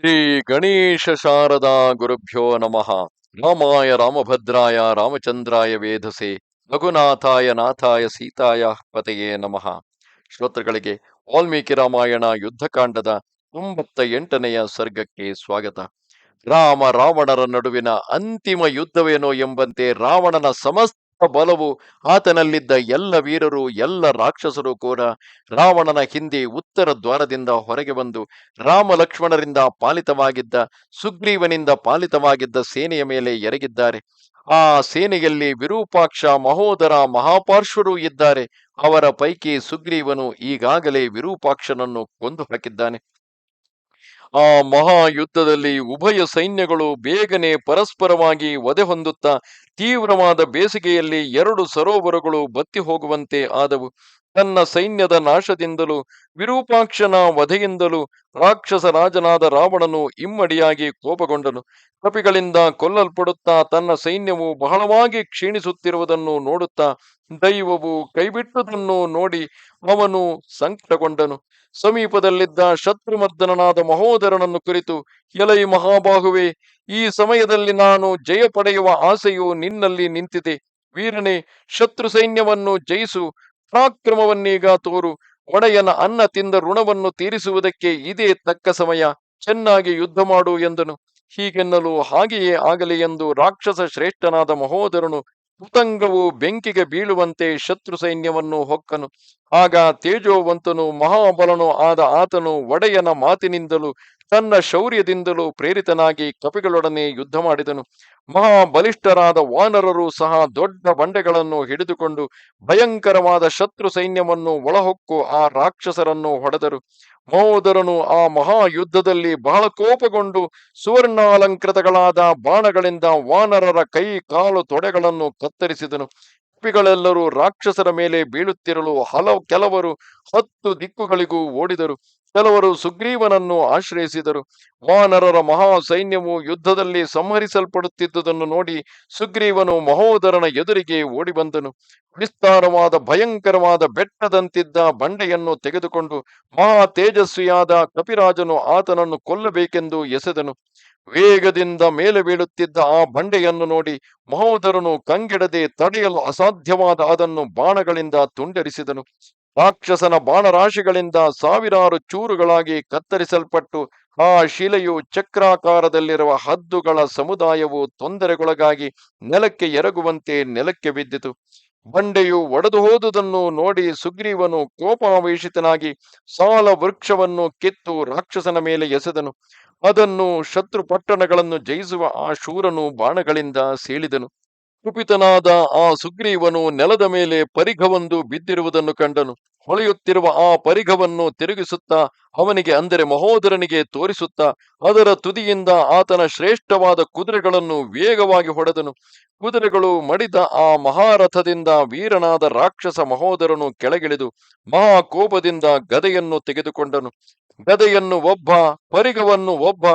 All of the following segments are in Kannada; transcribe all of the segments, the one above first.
ಶ್ರೀ ಗಣೇಶ ಶಾರದಾ ಗುರುಭ್ಯೋ ನಮಃ. ರಾಮಾಯ ರಾಮಭದ್ರಾಯ ರಾಮಚಂದ್ರಾಯ ವೇಧಸೆ ರಘುನಾಥಾಯ ನಾಥಾಯ ಸೀತಾಯ ಪತೆಯೇ ನಮಃ. ಶ್ರೋತೃಗಳಿಗೆ ವಾಲ್ಮೀಕಿ ರಾಮಾಯಣ ಯುದ್ಧಕಾಂಡದ ತೊಂಬತ್ತ ಎಂಟನೆಯ ಸರ್ಗಕ್ಕೆ ಸ್ವಾಗತ. ರಾಮ ರಾವಣರ ನಡುವಿನ ಅಂತಿಮ ಯುದ್ಧವೇನೋ ಎಂಬಂತೆ ರಾವಣನ ಸಮಸ್ತ ಬಲವು ಆತನಲ್ಲಿದ್ದ ಎಲ್ಲ ವೀರರು, ಎಲ್ಲ ರಾಕ್ಷಸರು ಕೂಡ ರಾವಣನ ಹಿಂದೆ ಉತ್ತರ ದ್ವಾರದಿಂದ ಹೊರಗೆ ಬಂದು ರಾಮ ಲಕ್ಷ್ಮಣರಿಂದ ಪಾಲಿತವಾಗಿದ್ದ, ಸುಗ್ರೀವನಿಂದ ಪಾಲಿತವಾಗಿದ್ದ ಸೇನೆಯ ಮೇಲೆ ಎರಗಿದ್ದಾರೆ. ಆ ಸೇನೆಯಲ್ಲಿ ವಿರೂಪಾಕ್ಷ ಮಹೋದರ ಮಹಾಪಾರ್ಶ್ವರು ಇದ್ದಾರೆ. ಅವರ ಪೈಕಿ ಸುಗ್ರೀವನು ಈಗಾಗಲೇ ವಿರೂಪಾಕ್ಷನನ್ನು ಕೊಂದು ಹಾಕಿದ್ದಾನೆ. ಆ ಮಹಾಯುದ್ಧದಲ್ಲಿ ಉಭಯ ಸೈನ್ಯಗಳು ಬೇಗನೆ ಪರಸ್ಪರವಾಗಿ ವಧೆ ಹೊಂದುತ್ತಾ ತೀವ್ರವಾದ ಬೇಸಿಗೆಯಲ್ಲಿ ಎರಡು ಸರೋವರಗಳು ಬತ್ತಿ ಹೋಗುವಂತೆ ಆದವು. ತನ್ನ ಸೈನ್ಯದ ನಾಶದಿಂದಲೂ, ವಿರೂಪಾಕ್ಷನ ವಧೆಯಿಂದಲೂ ರಾಕ್ಷಸ ರಾಜನಾದ ರಾವಣನು ಇಮ್ಮಡಿಯಾಗಿ ಕೋಪಗೊಂಡನು. ಕಪಿಗಳಿಂದ ಕೊಲ್ಲಲ್ಪಡುತ್ತಾ ತನ್ನ ಸೈನ್ಯವು ಬಹಳವಾಗಿ ಕ್ಷೀಣಿಸುತ್ತಿರುವುದನ್ನು ನೋಡುತ್ತಾ ದೈವವು ಕೈಬಿಟ್ಟುದನ್ನು ನೋಡಿ ಅವನು ಸಂಕಟಗೊಂಡನು. ಸಮೀಪದಲ್ಲಿದ್ದ ಶತ್ರುಮರ್ದನನಾದ ಮಹೋದರನನ್ನು ಕುರಿತು, ಎಲೈ ಮಹಾಬಾಹುವೆ, ಈ ಸಮಯದಲ್ಲಿ ನಾನು ಜಯ ಪಡೆಯುವ ಆಸೆಯು ನಿನ್ನಲ್ಲಿ ನಿಂತಿದೆ. ವೀರನೇ, ಶತ್ರು ಸೈನ್ಯವನ್ನು ಜಯಿಸು. ಪರಾಕ್ರಮವನ್ನೀಗ ತೋರು. ಒಡೆಯನ ಅನ್ನ ತಿಂದ ಋಣವನ್ನು ತೀರಿಸುವುದಕ್ಕೆ ಇದೇ ತಕ್ಕ ಸಮಯ. ಚೆನ್ನಾಗಿ ಯುದ್ಧ ಮಾಡು ಎಂದನು. ಹೀಗೆನ್ನಲು ಹಾಗೆಯೇ ಆಗಲಿ ಎಂದು ರಾಕ್ಷಸ ಶ್ರೇಷ್ಠನಾದ ಮಹೋದರನು ಕೃತಂಗವು ಬೆಂಕಿಗೆ ಬೀಳುವಂತೆ ಶತ್ರು ಸೈನ್ಯವನ್ನು ಹೊಕ್ಕನು. ಆಗ ತೇಜೋವಂತನು ಮಹಾಬಲನು ಆದ ಆತನು ಒಡೆಯನ ಮಾತಿನಿಂದಲೂ ತನ್ನ ಶೌರ್ಯದಿಂದಲೂ ಪ್ರೇರಿತನಾಗಿ ಕಪಿಗಳೊಡನೆ ಯುದ್ಧ ಮಾಡಿದನು. ಮಹಾಬಲಿಷ್ಠರಾದ ವಾನರರು ಸಹ ದೊಡ್ಡ ಬಂಡೆಗಳನ್ನು ಹಿಡಿದುಕೊಂಡು ಭಯಂಕರವಾದ ಶತ್ರು ಸೈನ್ಯವನ್ನು ಒಳಹೊಕ್ಕು ಆ ರಾಕ್ಷಸರನ್ನು ಹೊಡೆದರು. ಮಹೋದರನು ಆ ಮಹಾಯುದ್ಧದಲ್ಲಿ ಬಹಳ ಕೋಪಗೊಂಡು ಸುವರ್ಣಾಲಂಕೃತಗಳಾದ ಬಾಣಗಳಿಂದ ವಾನರರ ಕೈ ಕಾಲು ತೊಡೆಗಳನ್ನು ಕತ್ತರಿಸಿದನು. ಕಪಿಗಳೆಲ್ಲರೂ ರಾಕ್ಷಸರ ಮೇಲೆ ಬೀಳುತ್ತಿರಲು ಹಲವು ಕೆಲವರು ಹತ್ತು ದಿಕ್ಕುಗಳಿಗೂ ಓಡಿದರು. ಕೆಲವರು ಸುಗ್ರೀವನನ್ನು ಆಶ್ರಯಿಸಿದರು. ವಾನರರ ಮಹಾ ಸೈನ್ಯವು ಯುದ್ಧದಲ್ಲಿ ಸಂಹರಿಸಲ್ಪಡುತ್ತಿದ್ದುದನ್ನು ನೋಡಿ ಸುಗ್ರೀವನು ಮಹೋದರನ ಎದುರಿಗೆ ಓಡಿ ಬಂದನು ವಿಸ್ತಾರವಾದ ಭಯಂಕರವಾದ ಬೆಟ್ಟದಂತಿದ್ದ ಬಂಡೆಯನ್ನು ತೆಗೆದುಕೊಂಡು ಮಹಾ ತೇಜಸ್ವಿಯಾದ ಕಪಿರಾಜನು ಆತನನ್ನು ಕೊಲ್ಲಬೇಕೆಂದು ಎಸೆದನು. ವೇಗದಿಂದ ಮೇಲೆ ಬೀಳುತ್ತಿದ್ದ ಆ ಬಂಡೆಯನ್ನು ನೋಡಿ ಮಹೋದರನು ಕಂಗೆಡದೆ ತಡೆಯಲು ಅಸಾಧ್ಯವಾದ ಅದನ್ನು ಬಾಣಗಳಿಂದ ತುಂಡರಿಸಿದನು. ರಾಕ್ಷಸನ ಬಾಣರಾಶಿಗಳಿಂದ ಸಾವಿರಾರು ಚೂರುಗಳಾಗಿ ಕತ್ತರಿಸಲ್ಪಟ್ಟು ಆ ಶಿಲೆಯು ಚಕ್ರಾಕಾರದಲ್ಲಿರುವ ಹದ್ದುಗಳ ಸಮುದಾಯವು ತೊಂದರೆಗೊಳಗಾಗಿ ನೆಲಕ್ಕೆ ಎರಗುವಂತೆ ನೆಲಕ್ಕೆ ಬಿದ್ದಿತು. ಬಂಡೆಯು ಒಡೆದು ಹೋದುದನ್ನು ನೋಡಿ ಸುಗ್ರೀವನು ಕೋಪಾವೇಶಿತನಾಗಿ ಸಾಲ ವೃಕ್ಷವನ್ನು ಕಿತ್ತು ರಾಕ್ಷಸನ ಮೇಲೆ ಎಸೆದನು. ಅದನ್ನು ಶತ್ರು ಪಟ್ಟಣಗಳನ್ನು ಜಯಿಸುವ ಆ ಶೂರನು ಬಾಣಗಳಿಂದ ಸೀಳಿದನು. ಕುಪಿತನಾದ ಆ ಸುಗ್ರೀವನು ನೆಲದ ಮೇಲೆ ಪರಿಘವೊಂದು ಬಿದ್ದಿರುವುದನ್ನು ಕಂಡನು. ಹೊಳೆಯುತ್ತಿರುವ ಆ ಪರಿಘವನ್ನು ತಿರುಗಿಸುತ್ತಾ ಅವನಿಗೆ ಅಂದರೆ ಮಹೋದರನಿಗೆ ತೋರಿಸುತ್ತಾ ಅದರ ತುದಿಯಿಂದ ಆತನ ಶ್ರೇಷ್ಠವಾದ ಕುದುರೆಗಳನ್ನು ವೇಗವಾಗಿ ಹೊಡೆದನು. ಕುದುರೆಗಳು ಮಡಿದ ಆ ಮಹಾರಥದಿಂದ ವೀರನಾದ ರಾಕ್ಷಸ ಮಹೋದರನು ಕೆಳಗಿಳಿದು ಮಹಾಕೋಪದಿಂದ ಗದೆಯನ್ನು ತೆಗೆದುಕೊಂಡನು. ಗದೆಯನ್ನು ಒಬ್ಬ, ಪರಿಗವನ್ನು ಒಬ್ಬ,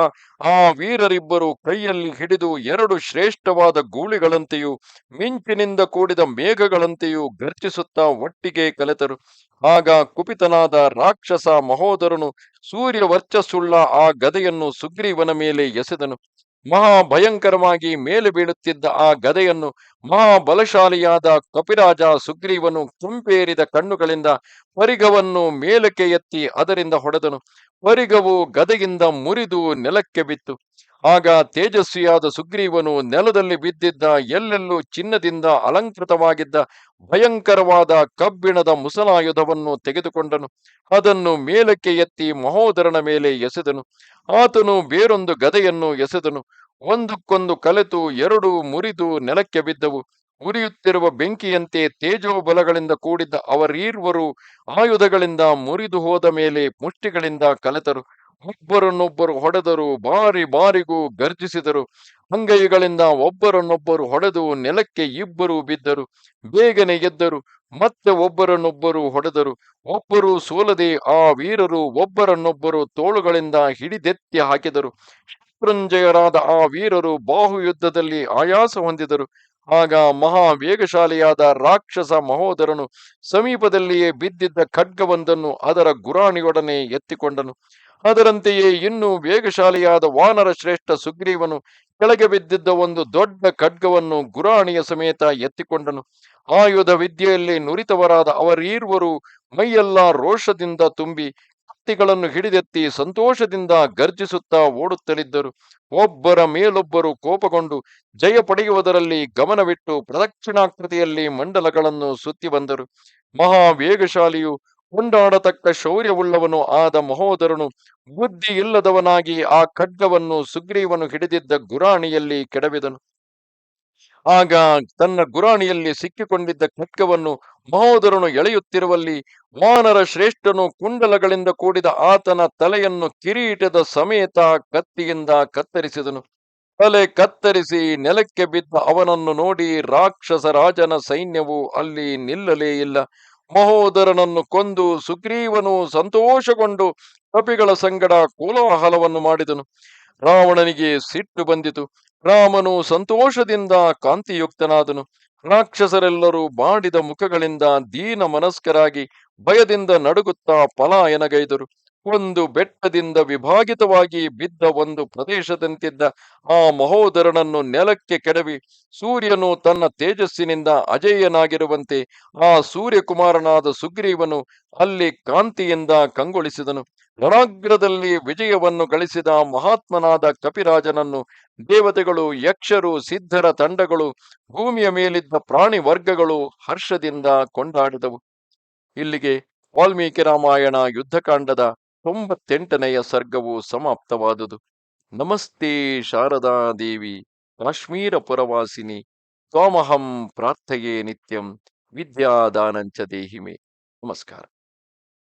ಆ ವೀರರಿಬ್ಬರು ಕೈಯಲ್ಲಿ ಹಿಡಿದು ಎರಡು ಶ್ರೇಷ್ಠವಾದ ಗೂಳಿಗಳಂತೆಯೂ, ಮಿಂಚಿನಿಂದ ಕೂಡಿದ ಮೇಘಗಳಂತೆಯೂ ಗರ್ಜಿಸುತ್ತಾ ಒಟ್ಟಿಗೆ ಕಲೆತರು. ಆಗ ಕುಪಿತನಾದ ರಾಕ್ಷಸ ಮಹೋದರನು ಸೂರ್ಯ ವರ್ಚಸ್ಸುಳ್ಳ ಆ ಗದೆಯನ್ನು ಸುಗ್ರೀವನ ಮೇಲೆ ಎಸೆದನು. ಮಹಾಭಯಂಕರವಾಗಿ ಮೇಲೆ ಬೀಳುತ್ತಿದ್ದ ಆ ಗದೆಯನ್ನು ಮಹಾಬಲಶಾಲಿಯಾದ ಕಪಿರಾಜ ಸುಗ್ರೀವನು ತುಂಪೇರಿದ ಕಣ್ಣುಗಳಿಂದ ಪರಿಗವನ್ನು ಮೇಲಕ್ಕೆ ಎತ್ತಿ ಅದರಿಂದ ಹೊಡೆದನು. ಪರಿಗವು ಗದೆಯಿಂದ ಮುರಿದು ನೆಲಕ್ಕೆ ಬಿತ್ತು. ಆಗ ತೇಜಸ್ವಿಯಾದ ಸುಗ್ರೀವನು ನೆಲದಲ್ಲಿ ಬಿದ್ದಿದ್ದ ಎಲ್ಲೆಲ್ಲೂ ಚಿನ್ನದಿಂದ ಅಲಂಕೃತವಾಗಿದ್ದ ಭಯಂಕರವಾದ ಕಬ್ಬಿಣದ ಮುಸಲಾಯುಧವನ್ನು ತೆಗೆದುಕೊಂಡನು. ಅದನ್ನು ಮೇಲಕ್ಕೆ ಎತ್ತಿ ಮಹೋದರನ ಮೇಲೆ ಎಸೆದನು. ಆತನು ಬೇರೊಂದು ಗದೆಯನ್ನು ಎಸೆದನು. ಒಂದಕ್ಕೊಂದು ಕಲೆತು ಎರಡು ಮುರಿದು ನೆಲಕ್ಕೆ ಬಿದ್ದವು. ಉರಿಯುತ್ತಿರುವ ಬೆಂಕಿಯಂತೆ ತೇಜೋಬಲಗಳಿಂದ ಕೂಡಿದ್ದ ಅವರೀರ್ವರು ಆಯುಧಗಳಿಂದ ಮುರಿದು ಹೋದ ಮೇಲೆ ಮುಷ್ಟಿಗಳಿಂದ ಕಲೆತರು. ಒಬ್ಬರನ್ನೊಬ್ಬರು ಹೊಡೆದರು, ಬಾರಿ ಬಾರಿಗೂ ಗರ್ಜಿಸಿದರು. ಅಂಗೈಗಳಿಂದ ಒಬ್ಬರನ್ನೊಬ್ಬರು ಹೊಡೆದು ನೆಲಕ್ಕೆ ಇಬ್ಬರು ಬಿದ್ದರು. ಬೇಗನೆ ಎದ್ದರು, ಮತ್ತೆ ಒಬ್ಬರನ್ನೊಬ್ಬರು ಹೊಡೆದರು. ಒಬ್ಬರು ಸೋಲದೆ ಆ ವೀರರು ಒಬ್ಬರನ್ನೊಬ್ಬರು ತೋಳುಗಳಿಂದ ಹಿಡಿದೆತ್ತಿ ಹಾಕಿದರು. ಶತ್ರುಂಜಯರಾದ ಆ ವೀರರು ಬಾಹುಯುದ್ಧದಲ್ಲಿ ಆಯಾಸ ಹೊಂದಿದರು. ಆಗ ಮಹಾ ವೇಗಶಾಲಿಯಾದ ರಾಕ್ಷಸ ಮಹೋದರನು ಸಮೀಪದಲ್ಲಿಯೇ ಬಿದ್ದಿದ್ದ ಖಡ್ಗವೊಂದನ್ನು ಅದರ ಗುರಾಣಿಯೊಡನೆ ಎತ್ತಿಕೊಂಡನು. ಅದರಂತೆಯೇ ಇನ್ನೂ ವೇಗಶಾಲಿಯಾದ ವಾನರ ಶ್ರೇಷ್ಠ ಸುಗ್ರೀವನು ಕೆಳಗೆ ಬಿದ್ದಿದ್ದ ಒಂದು ದೊಡ್ಡ ಖಡ್ಗವನ್ನು ಗುರಾಣಿಯ ಸಮೇತ ಎತ್ತಿಕೊಂಡನು. ಆಯುಧ ವಿದ್ಯೆಯಲ್ಲಿ ನುರಿತವರಾದ ಅವರೀರ್ವರು ಮೈಯೆಲ್ಲ ರೋಷದಿಂದ ತುಂಬಿ ಕತ್ತಿಗಳನ್ನು ಹಿಡಿದೆತ್ತಿ ಸಂತೋಷದಿಂದ ಗರ್ಜಿಸುತ್ತಾ ಓಡುತ್ತಲಿದ್ದರು. ಒಬ್ಬರ ಮೇಲೊಬ್ಬರು ಕೋಪಗೊಂಡು ಜಯ ಪಡೆಯುವುದರಲ್ಲಿ ಗಮನವಿಟ್ಟು ಪ್ರದಕ್ಷಿಣಾಕೃತಿಯಲ್ಲಿ ಮಂಡಲಗಳನ್ನು ಸುತ್ತಿ ಬಂದರು. ಮಹಾ ವೇಗಶಾಲಿಯು ಕೊಂಡಾಡತಕ್ಕ ಶೌರ್ಯವುಳ್ಳವನು ಆದ ಮಹೋದರನು ಬುದ್ಧಿ ಇಲ್ಲದವನಾಗಿ ಆ ಖಡ್ಗವನ್ನು ಸುಗ್ರೀವನು ಹಿಡಿದಿದ್ದ ಗುರಾಣಿಯಲ್ಲಿ ಕೆಡವಿದನು. ಆಗ ತನ್ನ ಗುರಾಣಿಯಲ್ಲಿ ಸಿಕ್ಕಿಕೊಂಡಿದ್ದ ಖಡ್ಗವನ್ನು ಮಹೋದರನು ಎಳೆಯುತ್ತಿರುವಲ್ಲಿ ವಾನರ ಶ್ರೇಷ್ಠನು ಕುಂಡಲಗಳಿಂದ ಕೂಡಿದ ಆತನ ತಲೆಯನ್ನು ಕಿರೀಟದ ಸಮೇತ ಕತ್ತಿಯಿಂದ ಕತ್ತರಿಸಿದನು. ತಲೆ ಕತ್ತರಿಸಿ ನೆಲಕ್ಕೆ ಬಿದ್ದ ಅವನನ್ನು ನೋಡಿ ರಾಕ್ಷಸ ರಾಜನ ಸೈನ್ಯವು ಅಲ್ಲಿ ನಿಲ್ಲಲೇ ಇಲ್ಲ. ಮಹೋದರನನ್ನು ಕೊಂದು ಸುಗ್ರೀವನು ಸಂತೋಷಗೊಂಡು ಕಪಿಗಳ ಸಂಗಡ ಕೋಲಾಹಲವನ್ನು ಮಾಡಿದನು. ರಾವಣನಿಗೆ ಸಿಟ್ಟು ಬಂದಿತು. ರಾಮನು ಸಂತೋಷದಿಂದ ಕಾಂತಿಯುಕ್ತನಾದನು. ರಾಕ್ಷಸರೆಲ್ಲರೂ ಬಾಡಿದ ಮುಖಗಳಿಂದ ದೀನ ಮನಸ್ಕರಾಗಿ ಭಯದಿಂದ ನಡುಗುತ್ತಾ ಪಲಾಯನಗೈದರು. ಒಂದು ಬೆಟ್ಟದಿಂದ ವಿಭಾಗಿತವಾಗಿ ಬಿದ್ದ ಒಂದು ಪ್ರದೇಶದಂತಿದ್ದ ಆ ಮಹೋದರನನ್ನು ನೆಲಕ್ಕೆ ಕೆಡವಿ ಸೂರ್ಯನು ತನ್ನ ತೇಜಸ್ಸಿನಿಂದ ಅಜೇಯನಾಗಿರುವಂತೆ ಆ ಸೂರ್ಯಕುಮಾರನಾದ ಸುಗ್ರೀವನು ಅಲ್ಲಿ ಕಾಂತಿಯಿಂದ ಕಂಗೊಳಿಸಿದನು. ರಣಾಗ್ರದಲ್ಲಿ ವಿಜಯವನ್ನು ಗಳಿಸಿದ ಮಹಾತ್ಮನಾದ ಕಪಿರಾಜನನ್ನು ದೇವತೆಗಳು, ಯಕ್ಷರು, ಸಿದ್ಧರ ತಂಡಗಳು, ಭೂಮಿಯ ಮೇಲಿದ್ದ ಪ್ರಾಣಿ ವರ್ಗಗಳು ಹರ್ಷದಿಂದ ಕೊಂಡಾಡಿದವು. ಇಲ್ಲಿಗೆ ವಾಲ್ಮೀಕಿ ರಾಮಾಯಣ ಯುದ್ಧಕಾಂಡದ ತೊಂಬತ್ತೆಂಟನೆಯ ಸರ್ಗವು ಸಮಾಪ್ತವಾದುದು. ನಮಸ್ತೆ ಶಾರದಾದೇವಿ ಕಾಶ್ಮೀರ ಪುರವಾಸಿನಿ ತ್ವಾಮಹಂ ಪ್ರಾರ್ಥೆಯೇ ನಿತ್ಯಂ ವಿದ್ಯಾದಾನಂಚ ದೇಹಿಮೆ. ನಮಸ್ಕಾರ.